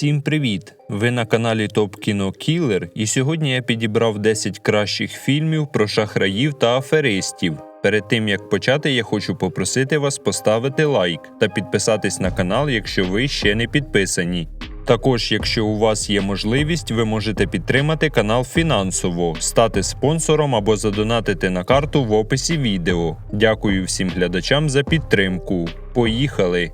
Всім привіт! Ви на каналі Топ Кіно Кілер, і сьогодні я підібрав 10 кращих фільмів про шахраїв та аферистів. Перед тим як почати, я хочу попросити вас поставити лайк та підписатись на канал, якщо ви ще не підписані. Також, якщо у вас є можливість, ви можете підтримати канал фінансово, стати спонсором або задонатити на карту в описі відео. Дякую всім глядачам за підтримку. Поїхали!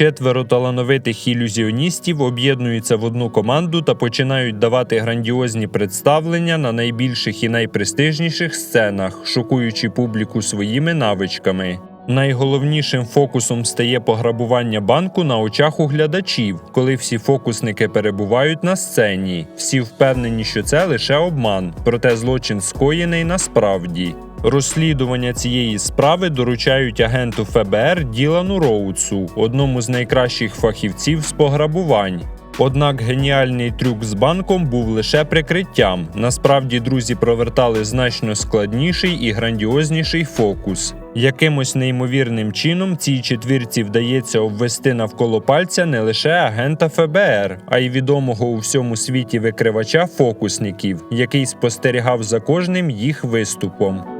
Четверо талановитих ілюзіоністів об'єднуються в одну команду та починають давати грандіозні представлення на найбільших і найпрестижніших сценах, шокуючи публіку своїми навичками. Найголовнішим фокусом стає пограбування банку на очах у глядачів, коли всі фокусники перебувають на сцені. Всі впевнені, що це лише обман, проте злочин скоєний насправді. Розслідування цієї справи доручають агенту ФБР Ділану Роуцу, одному з найкращих фахівців з пограбувань. Однак геніальний трюк з банком був лише прикриттям. Насправді друзі провертали значно складніший і грандіозніший фокус. Якимось неймовірним чином цій четвірці вдається обвести навколо пальця не лише агента ФБР, а й відомого у всьому світі викривача фокусників, який спостерігав за кожним їх виступом.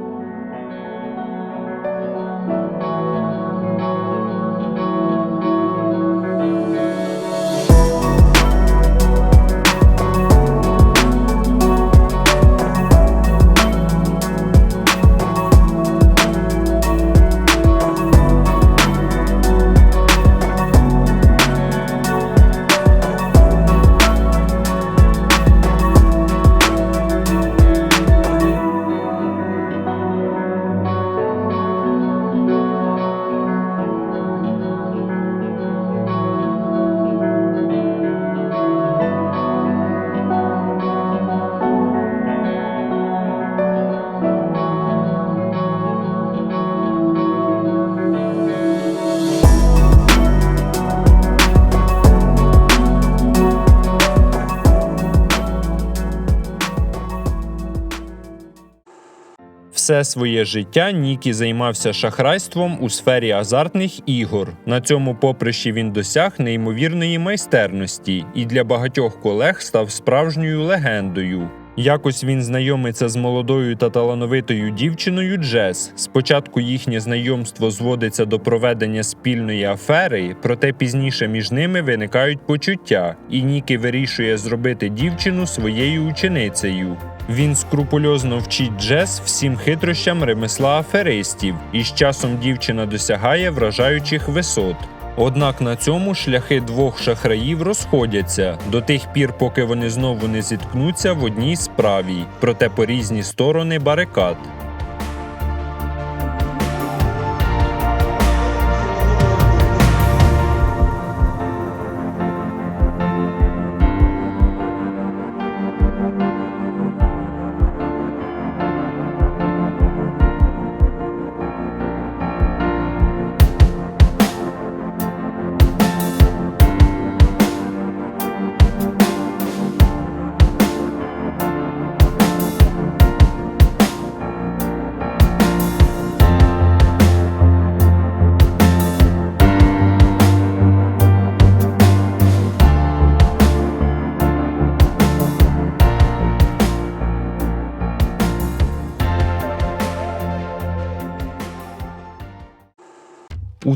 Все своє життя Нікі займався шахрайством у сфері азартних ігор. На цьому поприщі він досяг неймовірної майстерності і для багатьох колег став справжньою легендою. Якось він знайомиться з молодою та талановитою дівчиною Джес. Спочатку їхнє знайомство зводиться до проведення спільної афери, проте пізніше між ними виникають почуття, і Нікі вирішує зробити дівчину своєю ученицею. Він скрупульозно вчить Джес всім хитрощам ремесла аферистів, і з часом дівчина досягає вражаючих висот. Однак на цьому шляхи двох шахраїв розходяться до тих пір, поки вони знову не зіткнуться в одній справі, проте по різні сторони барикад.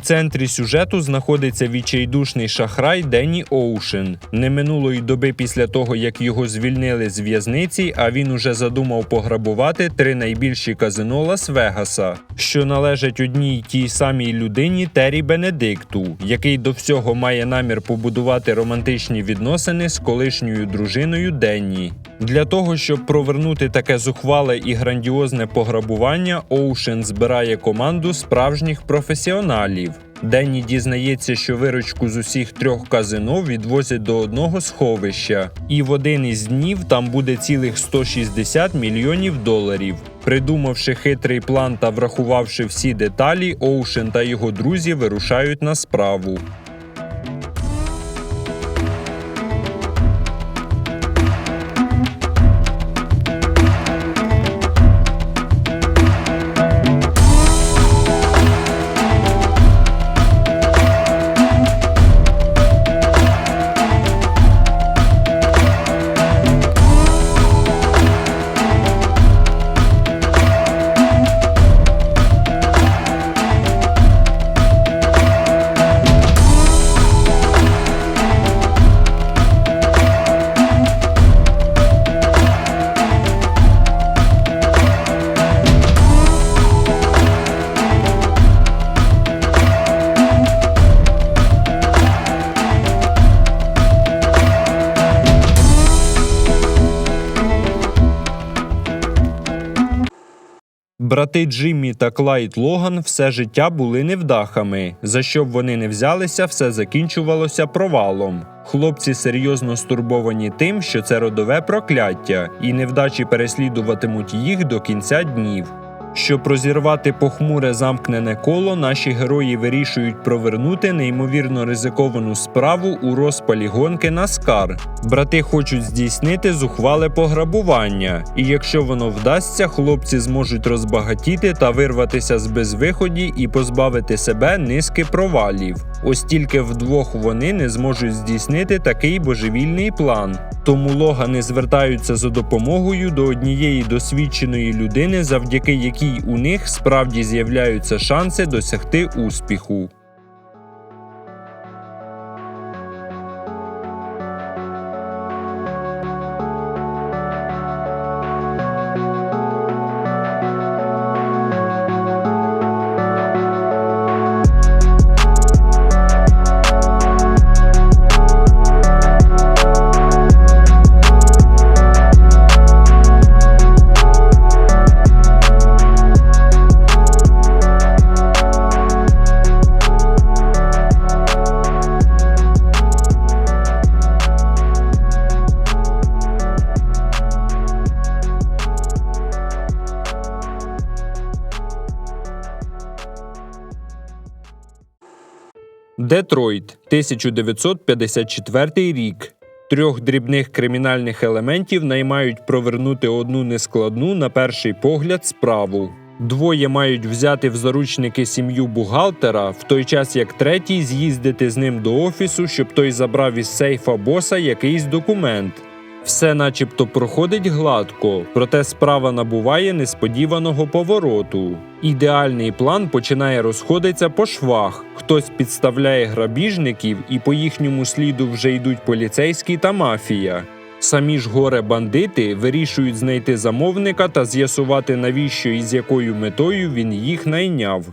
Центрі сюжету знаходиться відчайдушний шахрай Денні Оушен. Не минулої доби після того, як його звільнили з в'язниці, а він уже задумав пограбувати три найбільші казино Лас-Вегаса, що належать одній тій самій людині Террі Бенедикту, який до всього має намір побудувати романтичні відносини з колишньою дружиною Денні. Для того, щоб провернути таке зухвале і грандіозне пограбування, Оушен збирає команду справжніх професіоналів. Денні дізнається, що виручку з усіх трьох казино відвозять до одного сховища, і в один із днів там буде цілих 160 мільйонів доларів. Придумавши хитрий план та врахувавши всі деталі, Оушен та його друзі вирушають на справу. Брати Джиммі та Клайд Логан все життя були невдахами. За що б вони не взялися, все закінчувалося провалом. Хлопці серйозно стурбовані тим, що це родове прокляття, і невдачі переслідуватимуть їх до кінця днів. Щоб розірвати похмуре замкнене коло, наші герої вирішують провернути неймовірно ризиковану справу у розпалі гонки на скар. Брати хочуть здійснити зухвале пограбування, і якщо воно вдасться, хлопці зможуть розбагатіти та вирватися з безвиході і позбавити себе низки провалів. Ось тільки вдвох вони не зможуть здійснити такий божевільний план. Тому логани звертаються за допомогою до однієї досвідченої людини, завдяки якій у них справді з'являються шанси досягти успіху. Детройт, 1954 рік. Трьох дрібних кримінальних елементів наймають провернути одну нескладну на перший погляд справу. Двоє мають взяти в заручники сім'ю бухгалтера, в той час як третій з'їздити з ним до офісу, щоб той забрав із сейфа боса якийсь документ. Все начебто проходить гладко, проте справа набуває несподіваного повороту. Ідеальний план починає розходитися по швах. Хтось підставляє грабіжників, і по їхньому сліду вже йдуть поліцейські та мафія. Самі ж горе бандити вирішують знайти замовника та з'ясувати, навіщо і з якою метою він їх найняв.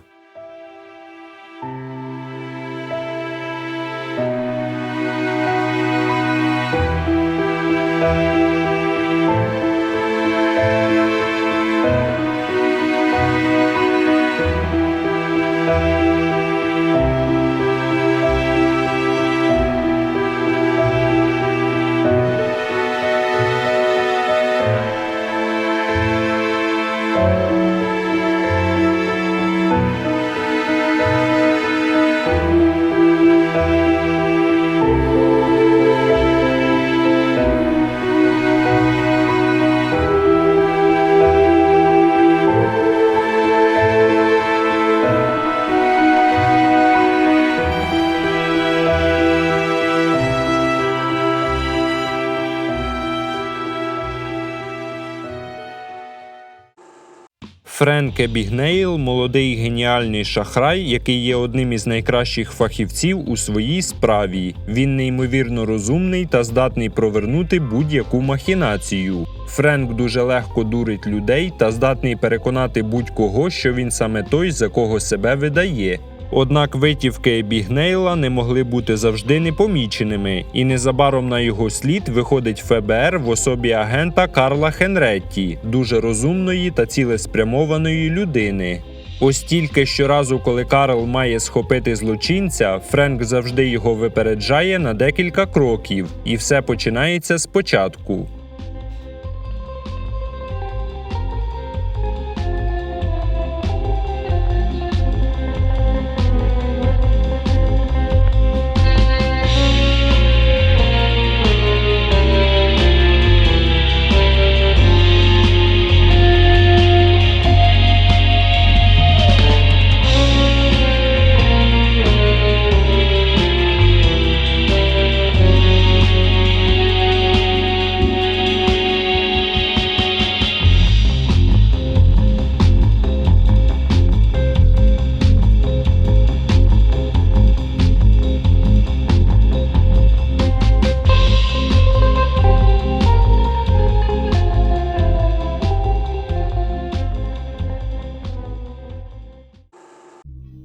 Френк Ебігнейл – молодий геніальний шахрай, який є одним із найкращих фахівців у своїй справі. Він неймовірно розумний та здатний провернути будь-яку махінацію. Френк дуже легко дурить людей та здатний переконати будь-кого, що він саме той, за кого себе видає. Однак витівки Ебігнейла не могли бути завжди непоміченими, і незабаром на його слід виходить ФБР в особі агента Карла Хенретті, дуже розумної та цілеспрямованої людини. Ось тільки щоразу, коли Карл має схопити злочинця, Френк завжди його випереджає на декілька кроків, і все починається спочатку.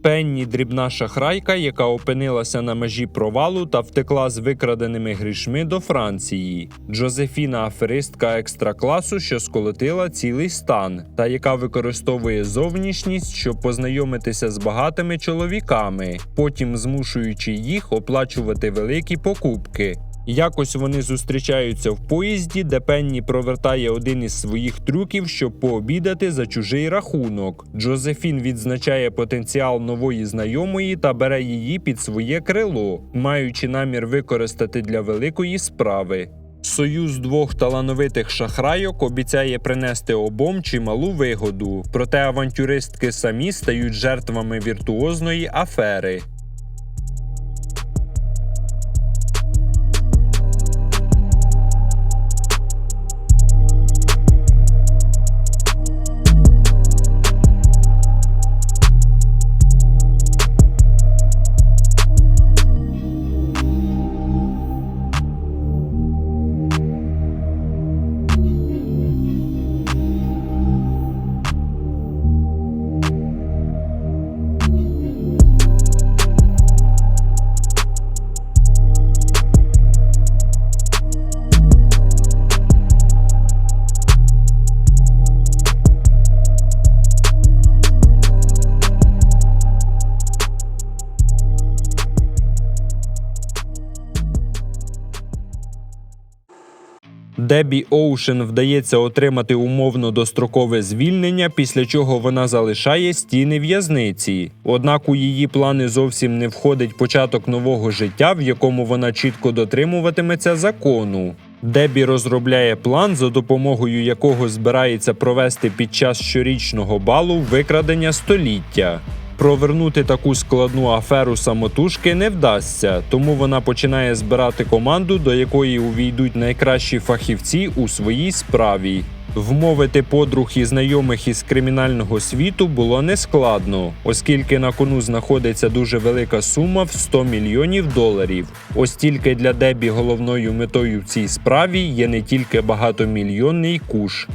Пенні дрібна шахрайка, яка опинилася на межі провалу та втекла з викраденими грішми до Франції. Джозефіна аферистка екстракласу, що сколотила цілий стан, та яка використовує зовнішність, щоб познайомитися з багатими чоловіками, потім змушуючи їх оплачувати великі покупки. Якось вони зустрічаються в поїзді, де Пенні провертає один із своїх трюків, щоб пообідати за чужий рахунок. Джозефін відзначає потенціал нової знайомої та бере її під своє крило, маючи намір використати для великої справи. Союз двох талановитих шахрайок обіцяє принести обом чималу вигоду, проте авантюристки самі стають жертвами віртуозної афери. Дебі Оушен вдається отримати умовно дострокове звільнення, після чого вона залишає стіни в'язниці. Однак у її плани зовсім не входить початок нового життя, в якому вона чітко дотримуватиметься закону. Дебі розробляє план, за допомогою якого збирається провести під час щорічного балу викрадення століття. Провернути таку складну аферу самотужки не вдасться, тому вона починає збирати команду, до якої увійдуть найкращі фахівці у своїй справі. Вмовити подруг і знайомих із кримінального світу було нескладно, оскільки на кону знаходиться дуже велика сума в 100 мільйонів доларів. Ось тільки для Дебі головною метою в цій справі є не тільки багатомільйонний куш.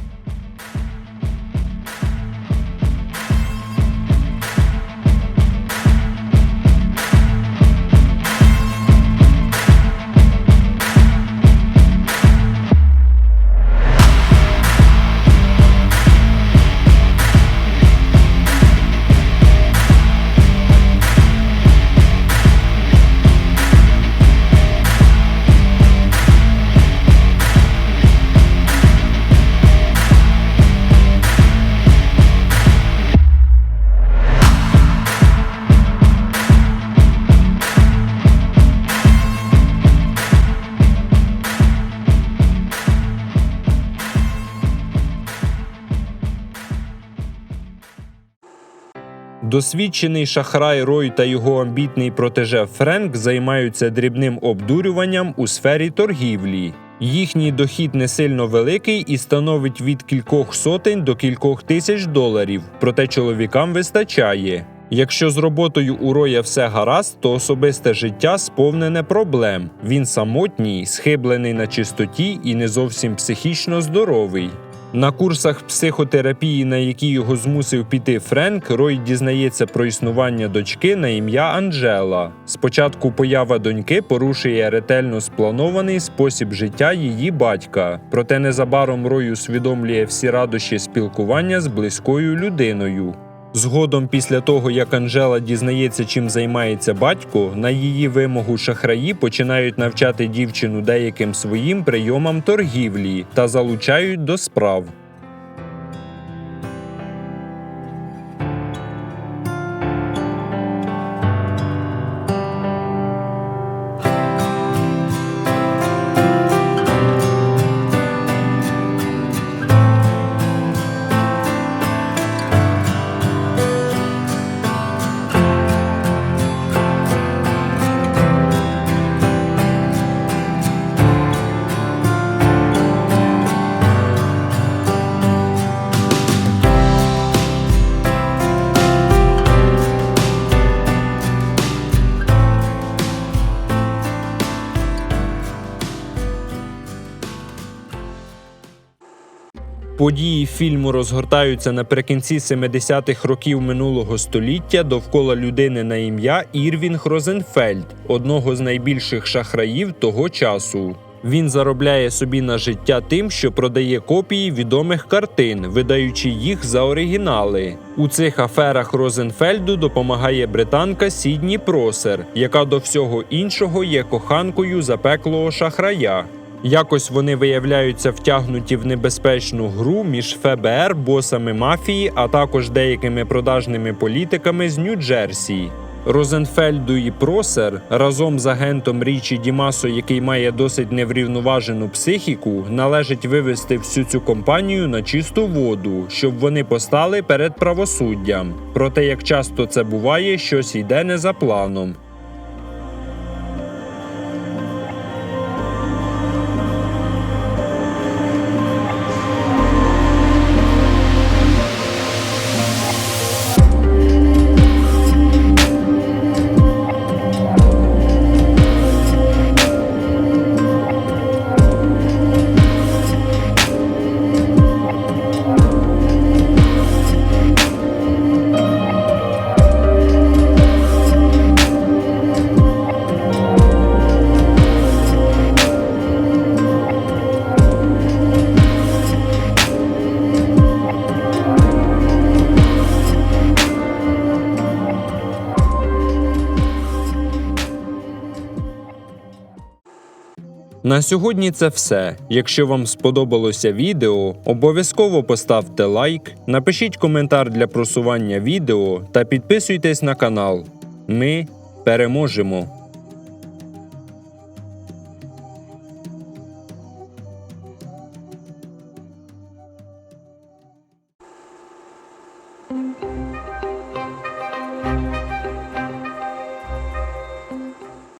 Досвідчений шахрай Рой та його амбітний протеже Френк займаються дрібним обдурюванням у сфері торгівлі. Їхній дохід не сильно великий і становить від кількох сотень до кількох тисяч доларів, проте чоловікам вистачає. Якщо з роботою у Роя все гаразд, то особисте життя сповнене проблем. Він самотній, схиблений на чистоті і не зовсім психічно здоровий. На курсах психотерапії, на які його змусив піти Френк, Рой дізнається про існування дочки на ім'я Анжела. Спочатку поява доньки порушує ретельно спланований спосіб життя її батька. Проте незабаром Рой усвідомлює всі радощі спілкування з близькою людиною. Згодом, після того як Анжела дізнається, чим займається батько, на її вимогу шахраї починають навчати дівчину деяким своїм прийомам торгівлі та залучають до справ. Події фільму розгортаються наприкінці 70-х років минулого століття довкола людини на ім'я Ірвінг Розенфельд, одного з найбільших шахраїв того часу. Він заробляє собі на життя тим, що продає копії відомих картин, видаючи їх за оригінали. У цих аферах Розенфельду допомагає британка Сідні Просер, яка до всього іншого є коханкою запеклого шахрая. Якось вони виявляються втягнуті в небезпечну гру між ФБР, босами мафії, а також деякими продажними політиками з Нью-Джерсі. Розенфельду і Просер разом з агентом Річі Дімасо, який має досить неврівноважену психіку, належить вивести всю цю компанію на чисту воду, щоб вони постали перед правосуддям. Проте, як часто це буває, щось йде не за планом. На сьогодні це все. Якщо вам сподобалося відео, обов'язково поставте лайк, напишіть коментар для просування відео та підписуйтесь на канал. Ми переможемо!